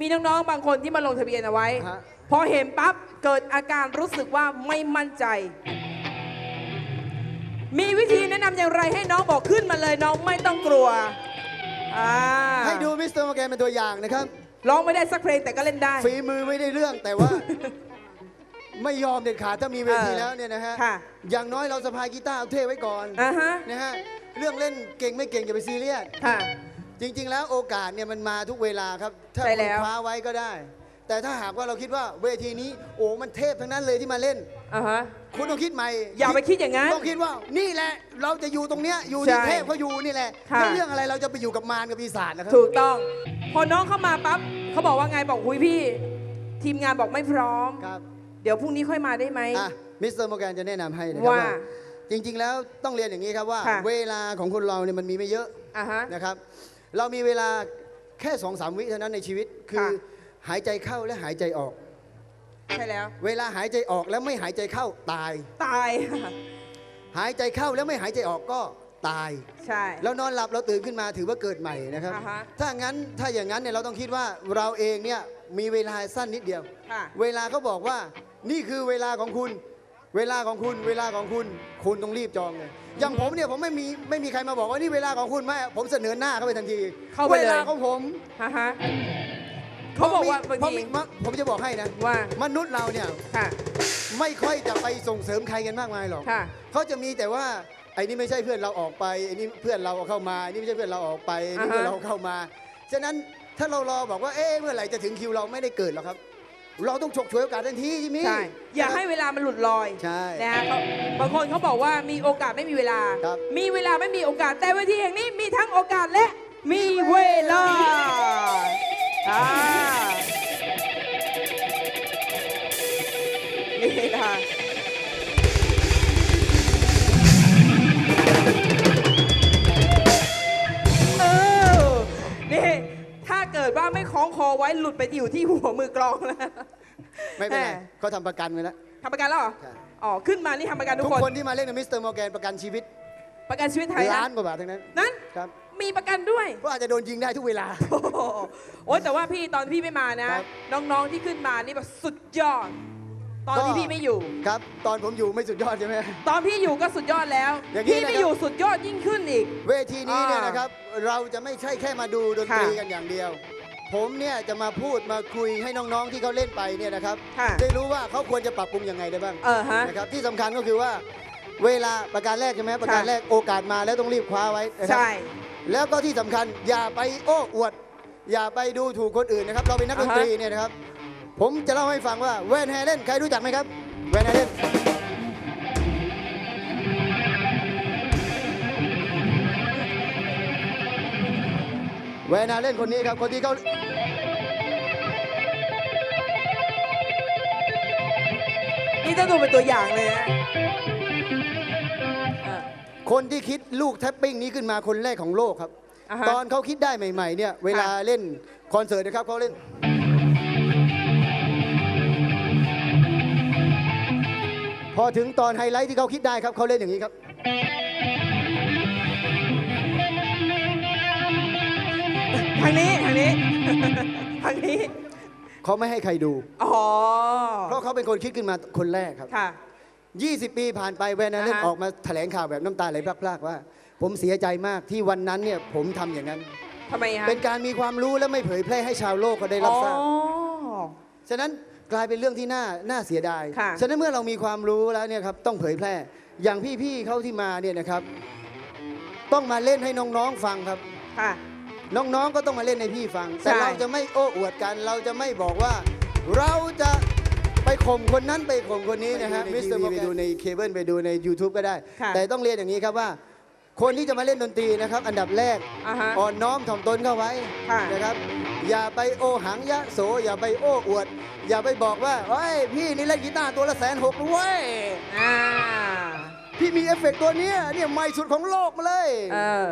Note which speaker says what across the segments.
Speaker 1: มีน้องๆ บางคนที่มาลงทะเบียนเอาไว้
Speaker 2: ฮะ
Speaker 1: พอเห็นปั๊บเกิดอาการรู้สึกว่าไม่มั่นใจ มีวิธีแนะนำอย่างไรให้น้องบอกขึ้นมาเลยน้องไม่ต้องกลัวอ่า
Speaker 2: ให้ดูมิสเตอร์มอร์แกนเป็นตัวอย่างนะครับ
Speaker 1: ร้องไม่ได้สักเพลงแต่ก็เล่นได้
Speaker 2: ฝีมือไม่ได้เรื่องแต่ว่า ไม่ยอมเด็ดขาดถ้ามีเวที
Speaker 1: เออ
Speaker 2: แล้วเนี่ยนะฮะ
Speaker 1: ค่ะ
Speaker 2: อย่างน้อยเราสะพายกีตาร์เอาเท่ไว้ก่อน
Speaker 1: อ่าฮะ
Speaker 2: นะฮะ เรื่องเล่นเก่งไม่เก่งอย่าไปซีเรียส
Speaker 1: ค่ะ
Speaker 2: จริง ๆ แล้วโอกาสเนี่ยมันมาทุกเวลาครับ ถ้า
Speaker 1: ใช่
Speaker 2: คุ
Speaker 1: แล้
Speaker 2: ณ
Speaker 1: ว
Speaker 2: คว้าไว้ก็ได้ แต่ถ้าหากว่าเราคิดว่าเวทีนี้ โอ้มันเทพทั้งนั้นเลยที่มาเล่น
Speaker 1: อ่าฮะ
Speaker 2: คุณต้องคิดใหม่
Speaker 1: อย่าไปคิดอย่างนั้น
Speaker 2: ต้องคิดว่านี่แหละเราจะอยู่ตรงเนี้ยอยู่
Speaker 1: ใช่
Speaker 2: ที่เทพเขาอยู่นี่แหละ
Speaker 1: ค่ะ
Speaker 2: แล้วเรื่องอะไรเราจะไปอยู่กับมารกับปีศาจนะครับ
Speaker 1: ถูกต้อง พอน้องเข้ามาปั๊บเขาบอกว่าไงบอกหุยพี่ ทีมงานบอกไม่พร้อม
Speaker 2: ครับ
Speaker 1: เดี๋ยวพรุ่งนี้ค่อยมาได้ไหม
Speaker 2: อะมิสเตอร์โมแกนจะแนะนำให้นะครับ
Speaker 1: ว่า
Speaker 2: ว่าจริงๆแล้วต้องเรียนอย่างนี้ครับว่า
Speaker 1: ค่ะ
Speaker 2: เวลาของคนเราเนี่ยมันมีไม่เยอะ
Speaker 1: อ่าฮะ
Speaker 2: นะครับ เรามีเวลาแค่สองสามวิเท่านั้นในชีวิต คือ
Speaker 1: ค่ะ
Speaker 2: หายใจเข้าและหายใจออก
Speaker 1: ใช่แล้ว
Speaker 2: เวลาหายใจออกแล้วไม่หายใจเข้าตาย
Speaker 1: ตาย
Speaker 2: หายใจเข้าแล้วไม่หายใจออกก็ตาย
Speaker 1: ใช่
Speaker 2: แล้วนอนหลับเราตื่นขึ้นมาถือว่าเกิดใหม่นะครับ
Speaker 1: อ่าฮะ
Speaker 2: ถ้างั้นถ้าอย่างนั้นเนี่ยเราต้องคิดว่าเราเองเนี่ยมีเวลาสั้นนิดเดียว
Speaker 1: ค่ะ
Speaker 2: เวลาเขาบอกว่านี่คือเวลาของคุณ เวลาของคุณเวลาของคุณคุณต้องรีบจองเลยอย่างผมเนี่ยผมไม่มีไม่มีใครมาบอกว่านี่เวลาของคุณไม่ผมเสนอหน้าเข้าไปทันที
Speaker 1: เข้าไปเลย
Speaker 2: เวลาของผม
Speaker 1: ฮะฮะเขาบอกว่าบาง
Speaker 2: เพระ
Speaker 1: ที
Speaker 2: มีเพระผมจะบอกให้นะ
Speaker 1: ว่า
Speaker 2: มนุษย์เราเนี่ย
Speaker 1: ค่ะ
Speaker 2: ไม่ค่อยจะไปส่งเสริมใครกันมากมายหรอก
Speaker 1: ค่ะ
Speaker 2: เขาจะมีแต่ว่าไอ้นี่ไม่ใช่เพื่อนเราออกไปไอ้นี่เพื่อนเราเอาเข้ามาไอ้นี่ไม่ใช่เพื่อนเราออกไปไอ้นี่
Speaker 1: อ่าฮะ
Speaker 2: เพื่อนเราเข้ามาฉะนั้นถ้าเรารอบอกว่าเอ๊ะเมื่อไหร่จะถึงคิวเราไม่ได้เกิดหรอกครับ เราต้องฉกฉวยโอกาสทันทีจิมมี่
Speaker 1: ใช่ อย่าให้เวลามันหลุดลอย
Speaker 2: ใช่
Speaker 1: นะฮะเขาบางคนเขาบอกว่ามีโอกาสไม่มีเวลา
Speaker 2: ครับ
Speaker 1: มีเวลาไม่มีโอกาส แต่เวทีแห่งนี้มีทั้งโอกาสและมีเวลาอ่ามีเวลา กิดว่าไม่คล้องคอไว้หลุดไปอยู่ที่หัวมือกลองแล้ว
Speaker 2: ไม่เป็นไร
Speaker 1: แหม
Speaker 2: เขาทำประกันไว้แล้ว
Speaker 1: ทำประกันแล้วเหรอ
Speaker 2: ใช่
Speaker 1: อ๋อขึ้นมานี่ทำประกันทุ
Speaker 2: ทุ
Speaker 1: ก
Speaker 2: ก
Speaker 1: คน
Speaker 2: คนที่มาเล่นกับมิสเตอร์มอร์แกนประกันชีวิต
Speaker 1: ประกันชีวิตไทยนะ
Speaker 2: ล้านกว่าบาททั้งนั้น
Speaker 1: นั้น
Speaker 2: ครับ
Speaker 1: มีประกันด้วย
Speaker 2: ก็อาจจะโดนยิงได้ทุกเวลา
Speaker 1: โอ้โหโอ๊ยแต่ว่าพี่ตอนพี่ไม่มานะ
Speaker 2: ครับ
Speaker 1: น้องๆที่ขึ้นมานี่แบบสุดยอด ตอนที่
Speaker 2: ก็
Speaker 1: พี่ไม่อยู่
Speaker 2: ครับ ตอนผมอยู่ไม่สุดยอดใช่ไหม
Speaker 1: ตอนพี่อยู่ก็สุดยอดแล้ว
Speaker 2: อย่างนี้
Speaker 1: พี่ไม่
Speaker 2: นะครับ
Speaker 1: อยู่สุดยอดยิ่งขึ้นอีก
Speaker 2: เวทีนี้เนี่ย
Speaker 1: อ่าน
Speaker 2: นะครับ เราจะไม่ใช่แค่มาดูดนตรี
Speaker 1: ค่ะ
Speaker 2: กันอย่างเดียว ผมเนี่ยจะมาพูดมาคุยให้น้องๆที่เขาเล่นไปเนี่ยนะครับ
Speaker 1: ค่ะ
Speaker 2: ได้รู้ว่าเขาควรจะปรับปรุงยังไงได้บ้าง
Speaker 1: เออฮะ
Speaker 2: นะครับที่สำคัญก็คือว่า เวลาประการแรกใช่ไหมประการแรกโอกาสมาแล้วต้องรีบคว้าไว้นะครั
Speaker 1: ใช่
Speaker 2: แล้วก็ที่สำคัญอย่าไปโอ้อวด อย่าไปดูถูกคนอื่นนะครับ เราเป็นนักดนตรีเนี่ยนะครับ ผมจะเล่าให้ฟังว่าแวนแฮเลนใครรู้จักไหมครับแวนแฮเลน วนแฮเลนคนนี้ครับคนที่เขา
Speaker 1: นี่ต้องดูเป็นตัวอย่างเลยนะเออ
Speaker 2: คนที่คิดลูกแท็ปปิ้งนี้ขึ้นมาคนแรกของโลกครับ
Speaker 1: อ่าฮะ
Speaker 2: ตอนเขาคิดได้ใหม่ๆเนี่ยเวลาเล่นคอนเสิร์ตนะครับเขาเล่น พอถึงตอนไฮไลท์ที่เขาคิดได้ครับเขาเล่นอย่างนี้ครับ
Speaker 1: ทางนี้ทางนี้ ทางนี้
Speaker 2: เขาไม่ให้ใครดู
Speaker 1: อ๋อ
Speaker 2: เพราะเขาเป็นคนคิดขึ้นมาคนแรกครับ
Speaker 1: ค่ะ
Speaker 2: 20 ปีผ่านไปแวนนาเล่น
Speaker 1: อ่าฮะ
Speaker 2: ออกมาแถลงข่าวแบบน้ำตาไหลพรากๆว่า ผมเสียใจมากที่วันนั้นเนี่ยผมทำอย่างนั้น
Speaker 1: ทำไมฮะ
Speaker 2: เป็นการมีความรู้และไม่เผยแพร่ให้ชาวโลกเขาได้รับทราบ
Speaker 1: อ๋อ
Speaker 2: ฉะนั้นกลายเป็นเรื่องที่น่าน่าเสียดาย
Speaker 1: ค่ะ
Speaker 2: ฉะนั้นเมื่อเรามีความรู้แล้วเนี่ยครับต้องเผยแพร่ อย่างพี่ๆเขาที่มาเนี่ยนะครับ ต้องมาเล่นให้น้องๆฟังครับ
Speaker 1: ค่ะ
Speaker 2: น้องๆก็ต้องมาเล่นให้พี่ฟัง แต่
Speaker 1: ใช่
Speaker 2: เราจะไม่โอ้อวดกัน เราจะไม่บอกว่า เราจะไปข่มคนนั้นไปข่มคนนี้นะฮะมิสเตอร์ไปดูในเคเบิลไปดูใน YouTube ก็ได้
Speaker 1: ค่ะ
Speaker 2: แต่ต้องเรียนอย่างนี้ครับว่า คนที่จะมาเล่นดนตรีนะครับ อันดับแรก
Speaker 1: อ่าฮะ
Speaker 2: อ่อนน้อมถ่อมตนเข้าไว้
Speaker 1: ค่ะ
Speaker 2: นะครับอย่าไปโอหังยะโส อย่าไปโอ้อวด อย่าไปบอกว่าเฮ้ยพี่นี่เล่นกีตาร์ตัวละแสนหกเว้ย
Speaker 1: อ่า
Speaker 2: พี่มีเอฟเฟกต์ตัวเนี้ยเนี่ยใหม่สุดของโลกมาเลย
Speaker 1: เออ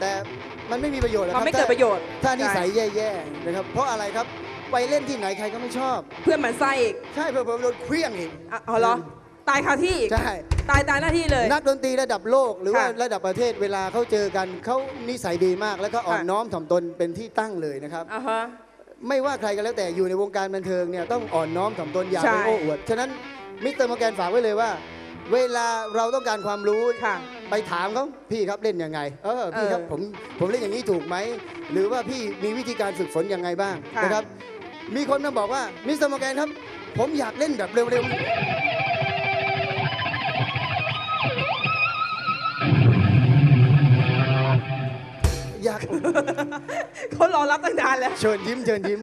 Speaker 2: แต่มันไม่มีประโยชน์หรอกค
Speaker 1: มั
Speaker 2: รั
Speaker 1: น
Speaker 2: บ
Speaker 1: ไม่เกิดประโยชน์
Speaker 2: ถ้านิสัย
Speaker 1: ใช่
Speaker 2: แย่ๆนะครับเพราะอะไรครับไปเล่นที่ไหนใครก็ไม่ชอบ
Speaker 1: เพื่อนหมันไส้อีก
Speaker 2: ใช่เผื่อๆโดนเคลี้ยงอีก
Speaker 1: อะเอาเหรอ ตายคาที่อีก
Speaker 2: ใช่
Speaker 1: ตายตายหน้าที่เลย
Speaker 2: นักดนตรีระดับโลกหรือว่า
Speaker 1: ค่ะ
Speaker 2: ระดับประเทศเวลาเขาเจอกันเขานิสัยดีมาก แล้วก็อ่อน
Speaker 1: ค่ะ
Speaker 2: น้อมถ่อมตนเป็นที่ตั้งเลยนะครับ
Speaker 1: อ่าฮะ
Speaker 2: ไม่ว่าใครก็แล้วแต่อยู่ในวงการบันเทิงเนี่ยต้องอ่อนน้อมถ่อมตนอย่า
Speaker 1: ใช่
Speaker 2: ไปโอ้อวด ฉะนั้นมิสเตอร์มอร์แกนฝากไว้เลยว่า เวลาเราต้องการความรู้
Speaker 1: ค่ะ
Speaker 2: ไปถามเขาพี่ครับเล่นยังไงเออพี่ครับ
Speaker 1: เออ
Speaker 2: ผมผมเล่นอย่างนี้ถูกไหมหรือว่าพี่มีวิธีการฝึกฝนยังไงบ้าง
Speaker 1: ค่ะ
Speaker 2: นะครับ มีคนมาบอกว่ามิสเตอร์มอร์แกนครับ ผมอยากเล่นแบบเร็วๆอยาก
Speaker 1: เขารอรับตั้งนานแล้ว
Speaker 2: เชิญยิ้มเชิญยิ้ม